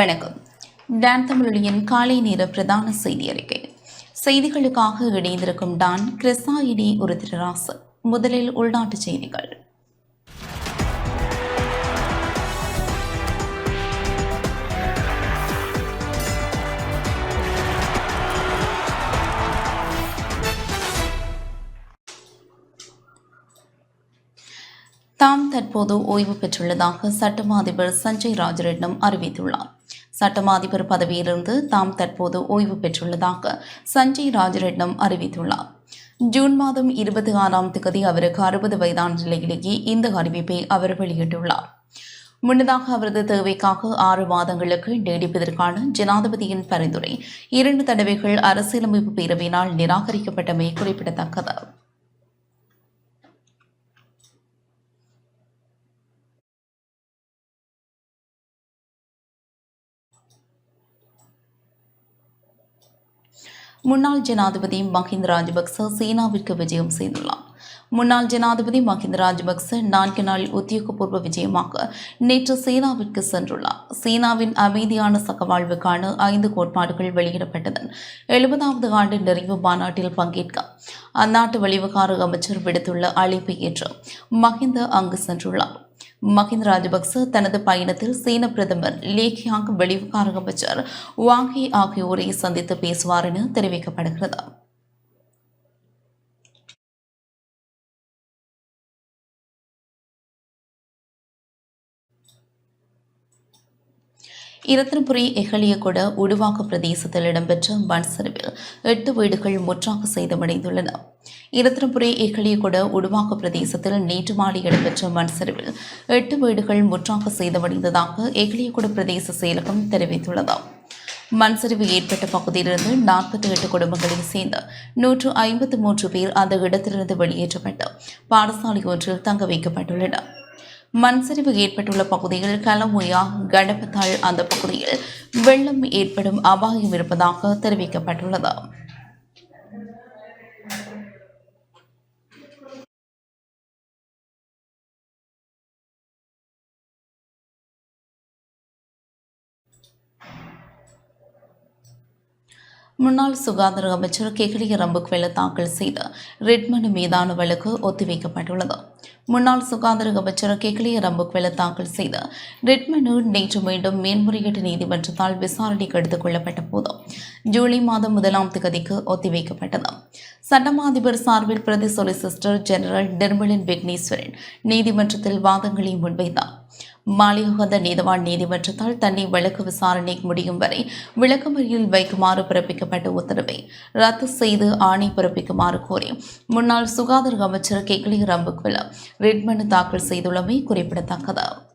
வணக்கம். டான் தமிழொலியின் காலை நேர பிரதான செய்தி அறிக்கை. செய்திகளுக்காக இணைந்திருக்கும் டான் கிருஷ்ணாயினி ஒரு திருராசு முதலில் உள்நாட்டு செய்திகள். தாம் தற்போது ஓய்வு பெற்றுள்ளதாக சட்டமா அதிபர் சஞ்சய் ராஜரிடம் அறிவித்துள்ளார். சட்டமா அதிபர் பதவியிலிருந்து தாம் தற்போது ஓய்வு பெற்றுள்ளதாக சஞ்சய் ராஜரட்னம் அறிவித்துள்ளார். ஜூன் மாதம் இருபத்தி ஆறாம் தேதி அவருக்கு அறுபது வயதான நிலையிலேயே இந்த அறிவிப்பை அவர் வெளியிட்டுள்ளார். முன்னதாக அவரது தேவைக்காக ஆறு மாதங்களுக்கு நீடிப்பதற்கான ஜனாதிபதியின் பரிந்துரை இரண்டு தடவைகள் அரசியலமைப்பு பேரவையினால் நிராகரிக்கப்பட்டமை குறிப்பிடத்தக்கது. முன்னாள் ஜனாதிபதி மஹிந்த ராஜபக்ச சீனாவிற்கு விஜயம் செய்துள்ளார். முன்னாள் ஜனாதிபதி மஹிந்த ராஜபக்ச நான்கு நாள் உத்தியோகபூர்வ விஜயமாக நேற்று சீனாவிற்கு சென்றுள்ளார். சீனாவின் அமைதியான சகவாழ்வுக்கான ஐந்து கோட்பாடுகள் வெளியிடப்பட்டதன் எழுபதாவது ஆண்டு நிறைவு மாநாட்டில் பங்கேற்க அந்நாட்டு வெளிவிவகார அமைச்சர் விடுத்துள்ள அழைப்பை ஏற்று மஹிந்த அங்கு சென்றுள்ளார். மஹிந்த ராஜபக்ச தனது பயணத்தில் சீன பிரதமர் லீக்யாங் வெளிவிவகார அமைச்சர் வாங்கி ஆகியோரை சந்தித்து பேசுவார் என தெரிவிக்கப்படுகிறது. இரத்தினபுரி எகலியகொட உடுவாக்க பிரதேசத்தில் இடம்பெற்ற மண் சரிவில் எட்டு வீடுகள் முற்றாக சேதமடைந்துள்ளன. இரத்தினபுரி எகலியகொட உடுவாக்க பிரதேசத்தில் நேற்று மாலை இடம்பெற்ற மண் சரிவில் எட்டு வீடுகள் முற்றாக சேதமடைந்ததாக எகலியகொட பிரதேச செயலகம் தெரிவித்துள்ளது. மண் சரிவு ஏற்பட்ட பகுதியிலிருந்து நாற்பத்தி எட்டு குடும்பங்களைச் சேர்ந்த நூற்று ஐம்பத்து மூன்று பேர் அந்த இடத்திலிருந்து வெளியேற்றப்பட்டு பாடசாலை ஒன்றில் தங்க வைக்கப்பட்டுள்ளனர். மண் சரிவு ஏற்பட்டுள்ள பகுதியில் கலமுயா கடப்பத்தாள் அந்த பகுதியில் வெள்ளம் ஏற்படும் அபாயம் இருப்பதாக தெரிவிக்கப்பட்டுள்ளது. முன்னாள் சுகாதார அமைச்சர் கெகிரி ரம்புக்வெல தாக்கல் செய்த ரிட் மனு மீதான வழக்கு ஒத்திவைக்கப்பட்டுள்ளது. முன்னாள் சுகாதார அமைச்சர் கெகலிய ரம்புக்வெல தாக்கல் செய்த ரிட் மனு நேற்று மீண்டும் மேன்முறையீட்டு நீதிமன்றத்தால் விசாரணைக்கு எடுத்துக் கொள்ளப்பட்ட போது ஜூலை மாதம் முதலாம் தேதிக்கு ஒத்திவைக்கப்பட்டது. சட்டமா அதிபர் சார்பில் பிரதி சொலிசிஸ்டர் ஜெனரல் நிர்மலின் விக்னேஸ்வரன் நீதிமன்றத்தில் வாதங்களை முன்வைத்தார். மாலிகந்த நீதவான் நீதிமன்றத்தால் தன்னை வழக்கு விசாரணை முடியும் வரை விளக்கமறியல் வைக்குமாறு பிறப்பிக்கப்பட்ட உத்தரவை ரத்து செய்து ஆணை பிறப்பிக்குமாறு கோரி முன்னாள் சுகாதார அமைச்சர் கெக்லி ரம்புக்வெல ரிட் மனு தாக்கல் செய்துள்ளமை குறிப்பிடத்தக்கது.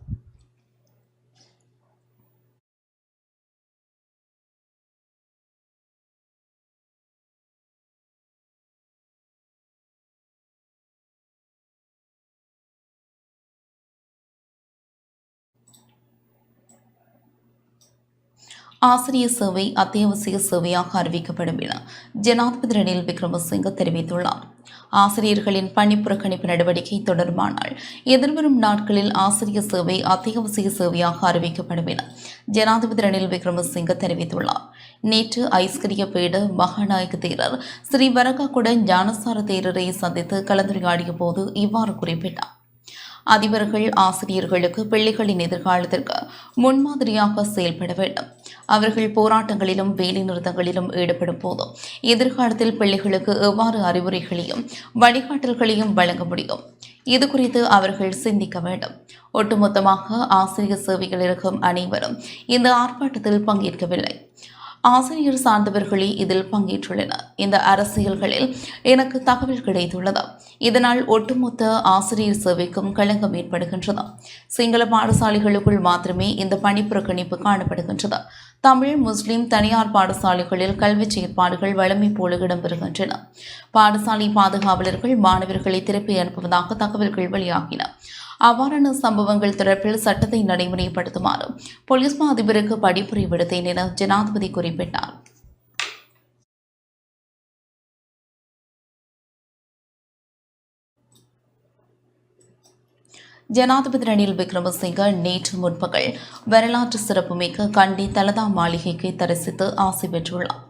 ஆசிரியர் சேவை அத்தியாவசிய சேவையாக அறிவிக்கப்படும் என ஜனாதிபதி ரணில் விக்ரமசிங்க தெரிவித்துள்ளார். ஆசிரியர்களின் பணி புறக்கணிப்பு நடவடிக்கை தொடர்பானால் எதிர்வரும் நாட்களில் ஆசிரியர் சேவை அத்தியாவசிய சேவையாக அறிவிக்கப்படும் என ஜனாதிபதி ரணில் விக்ரமசிங்க தெரிவித்துள்ளார். நேற்று ஐஸ்கரிய பீட மகாநாயக தேரர் ஸ்ரீ வரகாக்குட ஞானசார தேரரை சந்தித்து கலந்துரையாடிய போது இவ்வாறு குறிப்பிட்டார். அதிபர்கள் ஆசிரியர்களுக்கு பிள்ளைகளின் எதிர்காலத்திற்கு முன்மாதிரியாக செயல்பட வேண்டும். அவர்கள் போராட்டங்களிலும் வேலைநிறுத்தங்களிலும் ஈடுபடும் போதும் எதிர்காலத்தில் பிள்ளைகளுக்கு எவ்வாறு அறிவுரைகளையும் வழிகாட்டல்களையும் வழங்க முடியும்? இது குறித்து அவர்கள் சிந்திக்க வேண்டும். ஒட்டுமொத்தமாக ஆசிரியர் சேவையில் இருக்கும் அனைவரும் இந்த ஆர்ப்பாட்டத்தில் பங்கேற்கவில்லை. ஆசிரியர் சார்ந்தவர்களே இதில் பங்கேற்றுள்ளனர். இந்த அரசியல்களில் எனக்கு தகவல் கிடைத்துள்ளது. இதனால் ஒட்டுமொத்த ஆசிரியர் சேவைக்கும் களங்கம் ஏற்படுகின்றது. சிங்கள பாடசாலைகளுக்குள் மாத்திரமே இந்த பணி புறக்கணிப்பு காணப்படுகின்றது. தமிழ் முஸ்லிம் தனியார் பாடசாலைகளில் கல்வி செயற்பாடுகள் வழமை போல இடம்பெறுகின்றன. பாடசாலை பாதுகாவலர்கள் மாணவர்களை திருப்பி அனுப்புவதாக தகவல்கள் வெளியாகின. அவ்வாறான சம்பவங்கள் தொடர்பில் சட்டத்தை நடைமுறைப்படுத்துமாறு போலீஸ் மா அதிபருக்கு படிப்புரை விடுத்தேன் என ஜனாதிபதி குறிப்பிட்டார். ஜனாதிபதி ரணில் விக்ரமசிங்க நேற்று முற்பகல் வரலாற்று சிறப்புமிக்க கண்டி தலதா மாளிகைக்கு தரிசித்து ஆசை பெற்றுள்ளார்.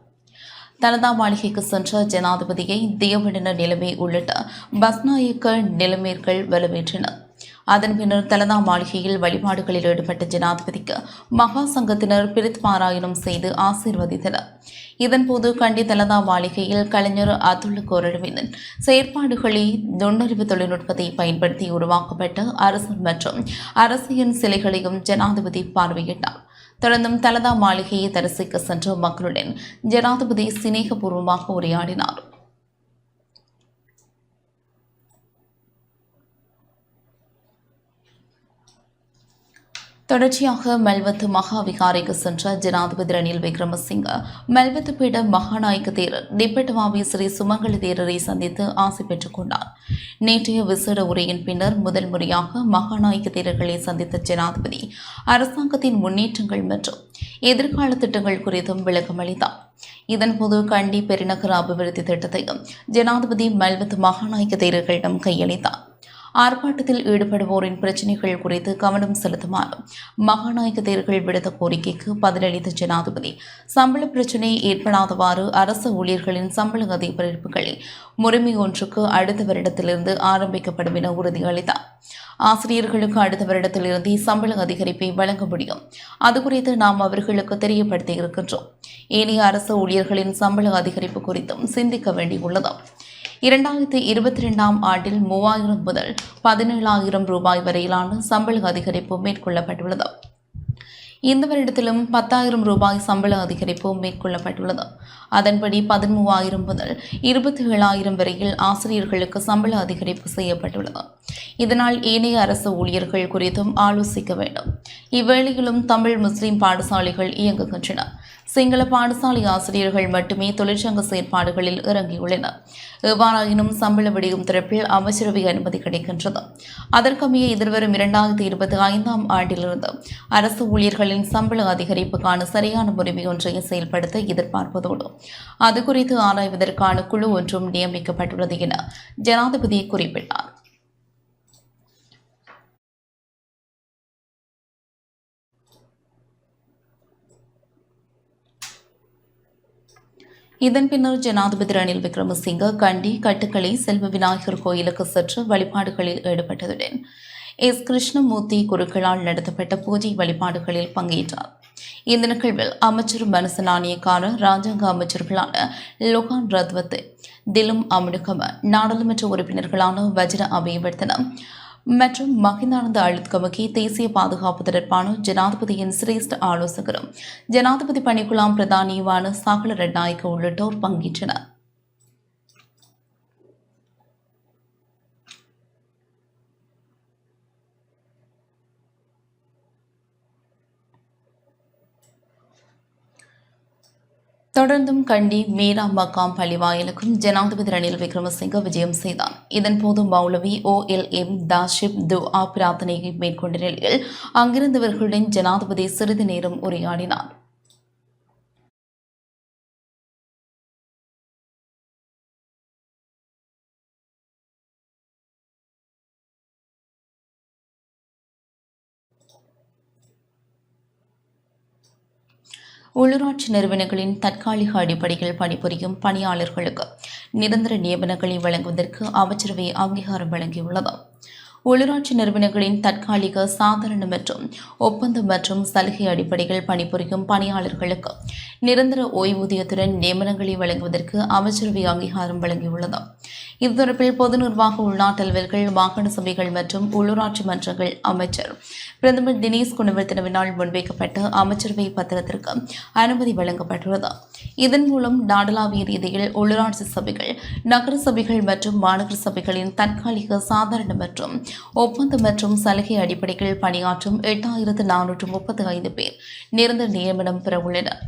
தலதா மாளிகைக்கு சென்ற ஜனாதிபதியை தேவடின நிலைமை உள்ளிட்ட பஸ்நாயக்க நிலைமைகள் வரவேற்றனர். அதன் பின்னர் தலதா மாளிகையில் வழிபாடுகளில் ஈடுபட்ட ஜனாதிபதிக்கு மகா சங்கத்தினர் பிரித் பாராயணம் செய்து ஆசீர்வதித்தனர். இதன்போது கண்டி தலதா மாளிகையில் கலைஞர் அதுல் கோரடுவின் செயற்பாடுகளை நுண்ணறிவு தொழில்நுட்பத்தை பயன்படுத்தி உருவாக்கப்பட்ட அரசு மற்றும் அரசியல் சிலைகளையும் ஜனாதிபதி பார்வையிட்டார். தொடர்ந்தும் தலதா மாளிகையை தரிசிக்க சென்ற மக்களுடன் ஜனாதிபதி சிநேகபூர்வமாக உரையாடினார். தொடர்ச்சியாக மெல்வத்து மகா விகாரைக்கு சென்ற ஜனாதிபதி ரணில் விக்ரமசிங்க மெல்வத்து பீட மகாநாயக்க தேரர் திப்பெட்டவாவி ஸ்ரீ சுமங்கலி தேரரை சந்தித்து ஆசை பெற்றுக் கொண்டார். நேற்றைய விசேட உரையின் பின்னர் முதல் முறையாக மகாநாயக்க தேரர்களை சந்தித்த ஜனாதிபதி அரசாங்கத்தின் முன்னேற்றங்கள் மற்றும் எதிர்கால திட்டங்கள் குறித்தும் விளக்கம் அளித்தார். இதன்போது கண்டி பெருநகர அபிவிருத்தி திட்டத்தையும் ஜனாதிபதி மெல்வத்து மகாநாயக்க தேரர்களிடம் கையளித்தார். ஆர்ப்பாட்டத்தில் ஈடுபடுவோரின் பிரச்சினைகள் குறித்து கவனம் செலுத்துமாறு மகாநாயக தேர்கள் விடுத்த கோரிக்கைக்கு பதிலளித்த ஜனாதிபதி சம்பள பிரச்சினை ஏற்படாதவாறு அரசு ஊழியர்களின் சம்பள அதிகரிப்புகளை முறைமை ஒன்றுக்கு அடுத்த வருடத்திலிருந்து ஆரம்பிக்கப்படும் என உறுதியளித்தார். ஆசிரியர்களுக்கு அடுத்த வருடத்திலிருந்து சம்பள அதிகரிப்பை வழங்க முடியும். அது குறித்து நாம் அவர்களுக்கு தெரியப்படுத்தி இருக்கின்றோம் ஏனைய அரசு ஊழியர்களின் சம்பள அதிகரிப்பு குறித்தும் சிந்திக்க வேண்டியுள்ளது இரண்டாயிரத்தி இருபத்தி ரெண்டாம் ஆண்டில் மூவாயிரம் முதல் பதினேழாயிரம் ரூபாய் வரையிலான சம்பள அதிகரிப்பு மேற்கொள்ளப்பட்டுள்ளது. இந்த வருடத்திலும் பத்தாயிரம் ரூபாய் சம்பள அதிகரிப்பு மேற்கொள்ளப்பட்டுள்ளது. அதன்படி பதிமூவாயிரம் முதல் இருபத்தி ஏழாயிரம் வரையில் ஆசிரியர்களுக்கு சம்பள அதிகரிப்பு செய்யப்பட்டுள்ளது. இதனால் ஏனைய அரசு ஊழியர்கள் குறித்தும் ஆலோசிக்க வேண்டும். இவ்வேளையிலும் தமிழ் முஸ்லிம் பாடசாலைகள் இயங்குகின்றன. சிங்கள பாடசாலை ஆசிரியர்கள் மட்டுமே தொழிற்சங்க செயற்பாடுகளில் இறங்கியுள்ளனர். எவ்வாறாயினும் சம்பள விடியும் திறப்பில் அமைச்சரவை அனுமதி கிடைக்கின்றது. அதற்கமைய எதிர்வரும் இரண்டாயிரத்தி இருபத்தி ஐந்தாம் ஆண்டிலிருந்து அரசு ஊழியர்களின் சம்பள அதிகரிப்புக்கான சரியான முறைமை ஒன்றை செயல்படுத்த எதிர்பார்ப்பதோடு அது குறித்து ஆராய்வதற்கான குழு ஒன்றும் நியமிக்கப்பட்டுள்ளது என ஜனாதிபதி குறிப்பிட்டார். இதன் பின்னர் ஜனாதிபதி ரணில் விக்ரமசிங்க கண்டி கட்டுக்களை செல்வ விநாயகர் கோயிலுக்கு சென்று வழிபாடுகளில் ஈடுபட்டதுடன் எஸ். கிருஷ்ணமூர்த்தி குருக்களால் நடத்தப்பட்ட பூஜை வழிபாடுகளில் பங்கேற்றார். இந்த நிகழ்வில் அமைச்சர் மனசு நாணயக்காரர் ராஜாங்க அமைச்சர்களான லோகான் ரத்வத் திலும் அமுனுகம நாடாளுமன்ற உறுப்பினர்களான வஜ்ர அபயவர்த்தனம் மற்றும் மகிந்தானந்த அழுத்கமகி தேசிய பாதுகாப்பு தொடர்பான ஜனாதிபதியின் சிரேஷ்ட ஆலோசகரும் ஜனாதிபதி பணிக்குழாம் பிரதானியுமான சாகல ரெட்நாயக்க உள்ளிட்டோர் பங்கேற்றனர். தொடர்ந்தும் கண்டி மீரா மக்காம் பள்ளிவாயலுக்கும் ஜனாதிபதி ரணில் விக்ரமசிங்க விஜயம் செய்தார் இதன்போது மௌலவி ஓ எல் எம் தாஷிப் துஆ பிரார்த்தனையை மேற்கொண்ட நிலையில் அங்கிருந்தவர்களுடன் ஜனாதிபதி சிறிது நேரம் உரையாடினார். உள்ளூராட்சி நிறுவனங்களின் தற்காலிக அடிப்படையில் பணிபுரியும் பணியாளர்களுக்கு நிரந்தர நியமனங்களை வழங்குவதற்கு அமைச்சரவை அங்கீகாரம் வழங்கியுள்ளது. உள்ளூராட்சி நிறுவனங்களின் தற்காலிக சாதாரண மற்றும் ஒப்பந்தம் மற்றும் சலுகை அடிப்படையில் பணிபுரியும் பணியாளர்களுக்கு நிரந்தர ஓய்வூதியத்துடன் நியமனங்களை வழங்குவதற்கு அமைச்சரவை அங்கீகாரம் வழங்கியுள்ளது. இது தொடர்பில் பொது நிர்வாக உள்நாட்டு அலுவல்கள் சபைகள் மற்றும் உள்ளூராட்சி மன்றங்கள் அமைச்சர். பிரதமர் தினேஷ் குணவர்த்தனவினால் முன்வைக்கப்பட்ட அமைச்சரவை பத்திரத்திற்கு அனுமதி வழங்கப்பட்டுள்ளது. இதன் மூலம் நாடளாவிய ரீதியில் உள்ளூராட்சி சபைகள் நகர சபைகள் மற்றும் மாநகர சபைகளின் தற்காலிக சாதாரண மற்றும் ஒப்பந்த மற்றும் சலுகை அடிப்படையில் பணியாற்றும் எட்டாயிரத்து நானூற்று முப்பத்தி ஐந்து பேர் நிரந்தர நியமனம் பெற உள்ளனர்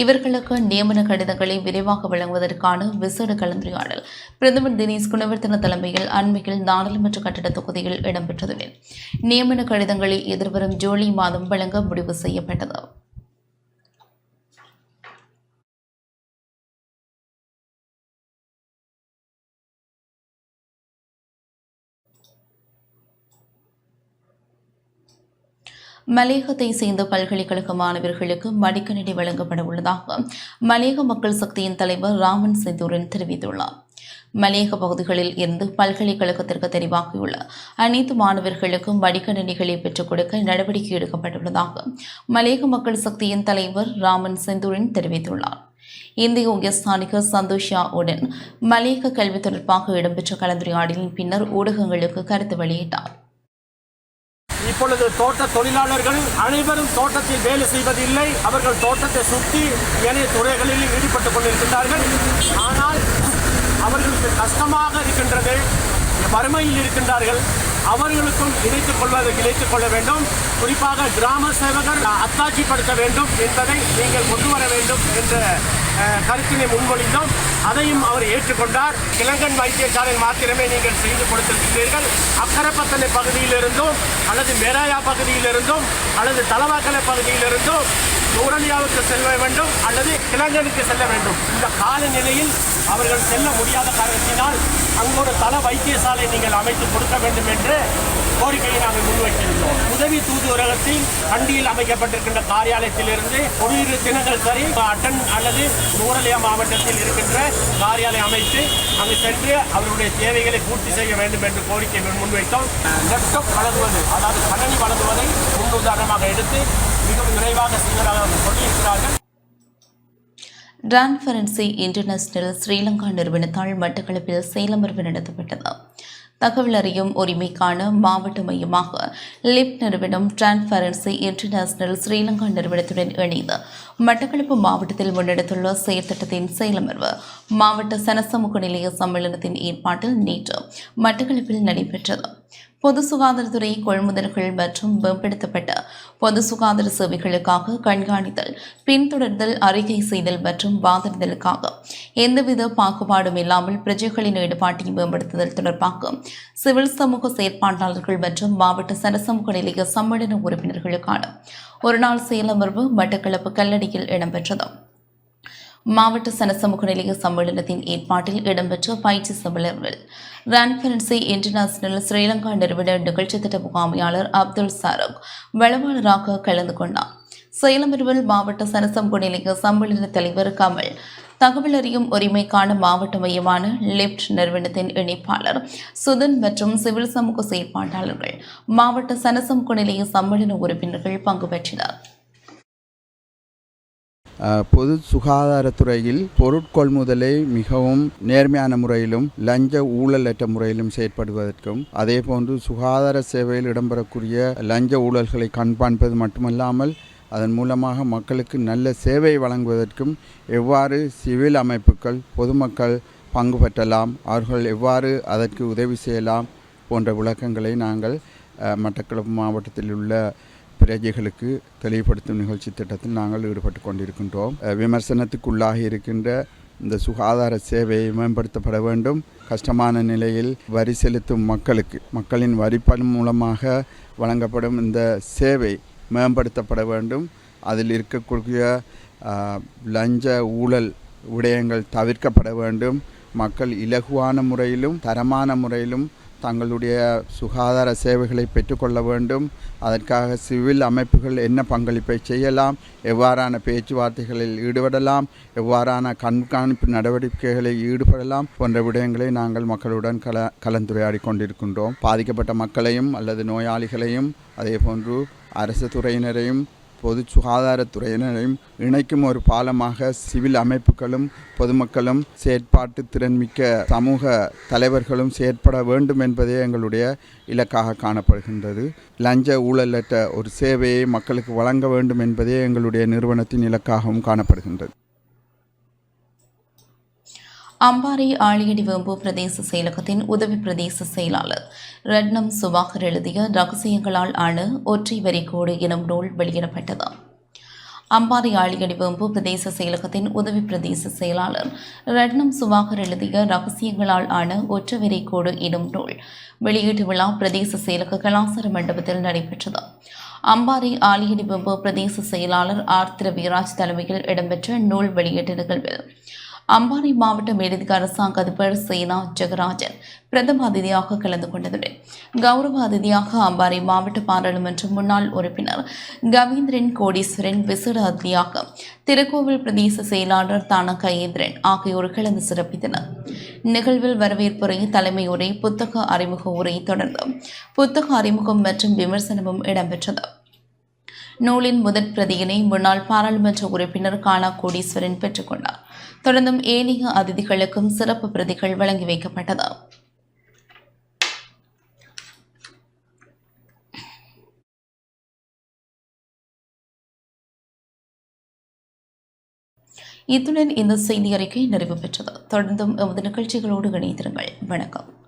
இவர்களுக்கு நியமன கடிதங்களை விரைவாக வழங்குவதற்கான விசேட கலந்துரையாடல். பிரதமர் தினேஷ் குணவர்த்தன தலைமையில் அண்மையில் நாடாளுமன்ற கட்டிட தொகுதியில் இடம்பெற்றதுடன் நியமன கடிதங்களை எதிர்வரும் ஜூலை மாதம் வழங்க முடிவு செய்யப்பட்டது. மலையகத்தை சேர்ந்த பல்கலைக்கழக மாணவர்களுக்கு மடிக்கணினி வழங்கப்பட உள்ளதாக மலையக மக்கள் சக்தியின் தலைவர் ராமன் செந்தூரன் தெரிவித்துள்ளார். மலேக பகுதிகளில் இருந்து பல்கலைக்கழகத்திற்கு தெரிவாகியுள்ள அனைத்து மாணவர்களுக்கும் மடிக்கணினிகளை பெற்றுக் கொடுக்க நடவடிக்கை எடுக்கப்பட்டுள்ளதாக மலையக மக்கள் சக்தியின் தலைவர் ராமன் செந்தூரன் தெரிவித்துள்ளார். இந்திய உயர்ஸ்தானிகர் சந்தோஷா உடன் மலையக கல்வி தொடர்பாக இடம்பெற்ற கலந்துரையாடலின் பின்னர் ஊடகங்களுக்கு கருத்து வெளியிட்டார். இப்பொழுது தோட்ட தொழிலாளர்கள் அனைவரும் தோட்டத்தில் வேலை செய்வதில்லை. அவர்கள் தோட்டத்தை சுற்றி ஏனைய துறைகளில் ஈடுபட்டுக் கொண்டிருக்கின்றார்கள். ஆனால் அவர்களுக்கு கஷ்டமாக இருக்கின்றது வறுமையில் இருக்கின்றார்கள். அவர்களுக்கும் இணைத்துக் கொள்வதை இணைத்துக் கொள்ள வேண்டும். குறிப்பாக கிராம சேவகர் அத்தாட்சிப்படுத்த வேண்டும் என்பதை நீங்கள் கொண்டு வர வேண்டும் என்ற கருத்தினை முன்மொழிந்தோம். அதையும் அவர் ஏற்றுக்கொண்டார். இலங்கன் வைத்தியசாலை மாத்திரமே நீங்கள் செய்து கொடுத்திருக்கிறீர்கள். அக்கரப்பத்தனை பகுதியிலிருந்தும் அல்லது மேராயா பகுதியிலிருந்தும் அல்லது தலவாக்கலை பகுதியிலிருந்தும் நூரலியாவுக்கு செல்ல வேண்டும் அல்லது இளங்கனுக்கு செல்ல வேண்டும். இந்த காலநிலையில் அவர்கள் செல்ல முடியாத காரணத்தினால் அங்கோட தள தல வைத்தியசாலை நீங்கள் அமைத்து கொடுக்க வேண்டும் என்று கோரிக்கையை நாங்கள் முன்வைத்திருந்தோம் உதவி தூதுவரகத்தின் கண்டியில் அமைக்கப்பட்டிருக்கின்ற காரியாலயத்திலிருந்து ஒரு தினங்கள் சரி அட்டன் அல்லது நூரலியா மாவட்டத்தில் இருக்கின்ற காரியாலயம் அமைத்து அங்கு சென்று அவருடைய தேவைகளை பூர்த்தி செய்ய வேண்டும் என்று கோரிக்கை முன்வைத்தோம். லேப்டாப் வழங்குவது அதாவது கணனி வழங்குவதை முன்னுதாரணமாக எடுத்து மிகவும் விரைவாக செய்வதாக சொல்லியிருக்கிறார்கள். டிரான்ஸ்பரன்சி இன்டர்நேஷனல் ஸ்ரீலங்கா நிறுவனத்தால் மட்டக்களப்பில் சேலமர்வு நடத்தப்பட்டது. தகவல் அறியும் உரிமைக்கான மாவட்ட மையமாக லிப் நிறுவனம் டிரான்ஸ்பரன்சி இன்டர்நேஷனல் ஸ்ரீலங்கா நிறுவனத்துடன் இணைந்து மட்டக்களப்பு மாவட்டத்தில் முன்னெடுத்துள்ள செயற்திட்டத்தின் செயலமர்வு மாவட்ட சனசமூக நிலைய சம்மேளனத்தின் ஏற்பாட்டில் நேற்று மட்டக்களப்பில் நடைபெற்றது. பொது சுகாதாரத்துறை கொள்முதல்கள் மற்றும் மேம்படுத்தப்பட்ட பொது சுகாதார சேவைகளுக்காக கண்காணித்தல் பின்தொடர்தல் அறிக்கை செய்தல் மற்றும் வாதிடுதலுக்காக எந்தவித பாகுபாடும் இல்லாமல் பிரஜைகளின் ஈடுபாட்டை மேம்படுத்துதல் தொடர்பாக சிவில் சமூக செயற்பாட்டாளர்கள் மற்றும் மாவட்ட சனசமூக நிலைய சம்மேளன உறுப்பினர்களுக்கான ஒருநாள் செயலமர்வு மட்டக்களப்பு கல்லடியில் இடம்பெற்றது. மாவட்ட சனசமூக நிலைய சம்மேளனத்தின் ஏற்பாட்டில் இடம்பெற்ற பயிற்சி சம்மேளனில் ரான்ஃபரன்சி இன்டர்நேஷனல் ஸ்ரீலங்கா நிறுவன நிகழ்ச்சி திட்ட முகாமையாளர் அப்துல் சாரக் வளவாளராக கலந்து கொண்டார். சேலமருவில் மாவட்ட சனசமூக நிலைய சம்மேளன தலைவர் கமல் தகவல் அறியும் உரிமைக்கான மாவட்ட மையமான லிப்ட் நிறுவனத்தின் இணைப்பாளர் சுதன் மற்றும் சிவில் சமூக செயற்பாட்டாளர்கள். மாவட்ட சனசமூக நிலைய சம்மேளன உறுப்பினர்கள் பங்கு பெற்றனர். பொது சுகாதாரத்துறையில் பொருட்கொள்முதலை மிகவும் நேர்மையான முறையிலும் லஞ்ச ஊழலற்ற முறையிலும் செயற்படுவதற்கும் அதேபோன்று சுகாதார சேவையில் இடம்பெறக்கூடிய லஞ்ச ஊழல்களை கண்காணிப்பது மட்டுமல்லாமல் அதன் மூலமாக மக்களுக்கு நல்ல சேவை வழங்குவதற்கும் எவ்வாறு சிவில் அமைப்புகள் பொதுமக்கள் பங்கு பெற்றலாம் அவர்கள் எவ்வாறு அதற்கு உதவி செய்யலாம் போன்ற விளக்கங்களை நாங்கள் மட்டக்களப்பு மாவட்டத்தில் உள்ள பிரஜைகளுக்கு தெளிவுபடுத்தும் நிகழ்ச்சி திட்டத்தில் நாங்கள் ஈடுபட்டு கொண்டிருக்கின்றோம். விமர்சனத்துக்குள்ளாகி இருக்கின்ற இந்த சுகாதார சேவையை மேம்படுத்தப்பட வேண்டும். கஷ்டமான நிலையில் வரி செலுத்தும் மக்களுக்கு மக்களின் வரிப்பணம் மூலமாக வழங்கப்படும் இந்த சேவை மேம்படுத்தப்பட வேண்டும். அதில் இருக்கக்கூடிய லஞ்ச ஊழல் விடயங்கள் தவிர்க்கப்பட வேண்டும். மக்கள் இலகுவான முறையிலும் தரமான முறையிலும் தங்களுடைய சுகாதார சேவைகளை பெற்றுக்கொள்ள வேண்டும். அதற்காக சிவில் அமைப்புகள் என்ன பங்களிப்பை செய்யலாம் எவ்வாறான பேச்சுவார்த்தைகளில் ஈடுபடலாம் எவ்வாறான கண்காணிப்பு நடவடிக்கைகளில் ஈடுபடலாம் போன்ற விடயங்களை நாங்கள் மக்களுடன் கல கலந்துரையாடி கொண்டிருக்கின்றோம். பாதிக்கப்பட்ட மக்களையும் அல்லது நோயாளிகளையும் அதே போன்று அரசு துறையினரையும் பொது சுகாதாரத்துறையினரையும் இணைக்கும் ஒரு பாலமாக சிவில் அமைப்புகளும் பொதுமக்களும் செயற்பாட்டு திறன்மிக்க சமூக தலைவர்களும் செயற்பட வேண்டும் என்பதே எங்களுடைய இலக்காக காணப்படுகின்றது. லஞ்ச ஊழலற்ற ஒரு சேவையை மக்களுக்கு வழங்க வேண்டும் என்பதே எங்களுடைய நிறுவனத்தின் இலக்காகவும் காணப்படுகின்றது. அம்பாறை ஆழியடி வேம்பு பிரதேச செயலகத்தின் உதவி பிரதேச செயலாளர் ரட்னம் சுபாகர் எழுதிய ரகசியங்களால் ஆன ஒற்றை வரிக்கோடு எனும் நூல் வெளியிடப்பட்டது. அம்பாறை ஆழியடி வேம்பு பிரதேச செயலகத்தின் உதவி பிரதேச செயலாளர் ரட்னம் சுபாகர் எழுதிய ரகசியங்களால் ஆன ஒற்றை வரிக்கோடு எனும் நூல் வெளியீட்டு விழா பிரதேச செயலக கலாசார மண்டபத்தில் நடைபெற்றது. அம்பாறை ஆலியடி வெம்பு பிரதேச செயலாளர் ஆர். திரு. வீராஜ் தலைமையில் இடம்பெற்ற நூல் வெளியீட்டு நிகழ்வில் அம்பாறை மாவட்ட மேலதிக அரசாங்க அதிபர் சேனா ஜெகராஜன் பிரதம அதிதியாக கலந்து கொண்டதுடன் கௌரவ அதிதியாக அம்பாறை மாவட்ட பாராளுமன்ற முன்னாள் உறுப்பினர் கவீந்திரன் கோடீஸ்வரன் விசேட அதிதியாக திருக்கோவில் பிரதேச செயலாளர் தான கயேந்திரன் ஆகியோர் கலந்து சிறப்பித்தனர். நிகழ்வில் வரவேற்புரை தலைமை உரை புத்தக அறிமுக உரை தொடர்ந்து புத்தக அறிமுகம் மற்றும் விமர்சனமும் இடம்பெற்றது. நூலின் முதற் பிரதியினை முன்னாள் பாராளுமன்ற உறுப்பினர் காலா கோடீஸ்வரன் பெற்றுக்கொண்டார் தொடர்ந்தும் ஏனைய அதிதிகளுக்கும் சிறப்பு பிரதிகள் வழங்கி வைக்கப்பட்டது. இத்துடன் இந்த செய்தி அறிக்கை நிறைவு பெற்றது. தொடர்ந்தும் எமது நிகழ்ச்சிகளோடு இணைந்திருங்கள். வணக்கம்.